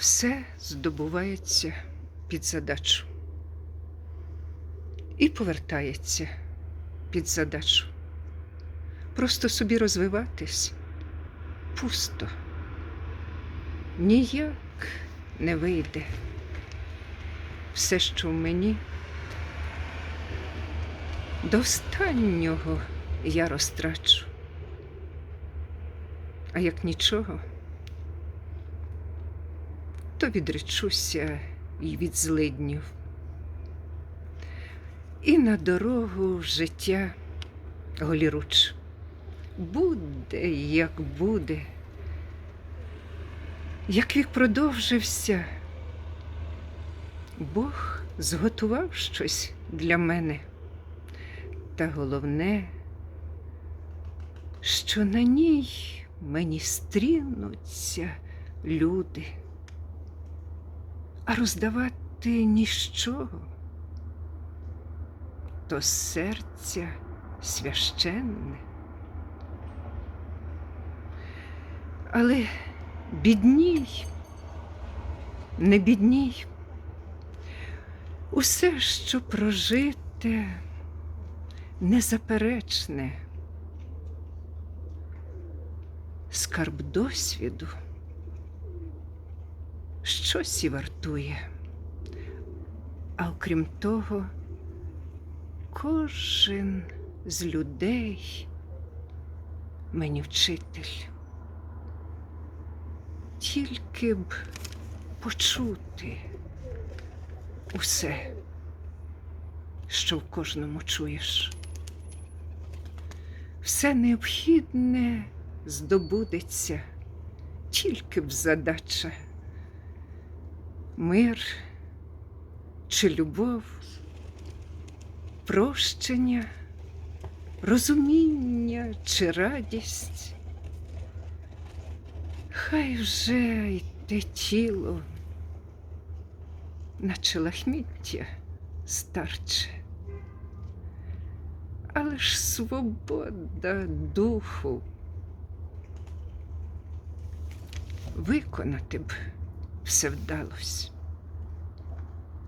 все здобувається під задачу і повертається під задачу. Просто собі розвиватись пусто. Ніяк не вийде. Все, що в мені, до останнього я розтрачу. А як нічого, то відречуся і від злиднів. І на дорогу в життя голіруч. Буде, як буде. Як вік продовжився, Бог зготував щось для мене. Та головне, що на ній мені стрінуться люди, а роздавати ніщо, то серця священне. Але бідній, не бідній, усе, що прожите, незаперечне, скарб досвіду, щось і вартує. А окрім того, кожен з людей мені вчитель. Тільки б почути усе, що в кожному чуєш. Все необхідне здобудеться, тільки б задача. Мир чи любов, прощення, розуміння чи радість. Хай вже й те тіло, наче лахміття старче. Але ж свобода духу виконати б все вдалось.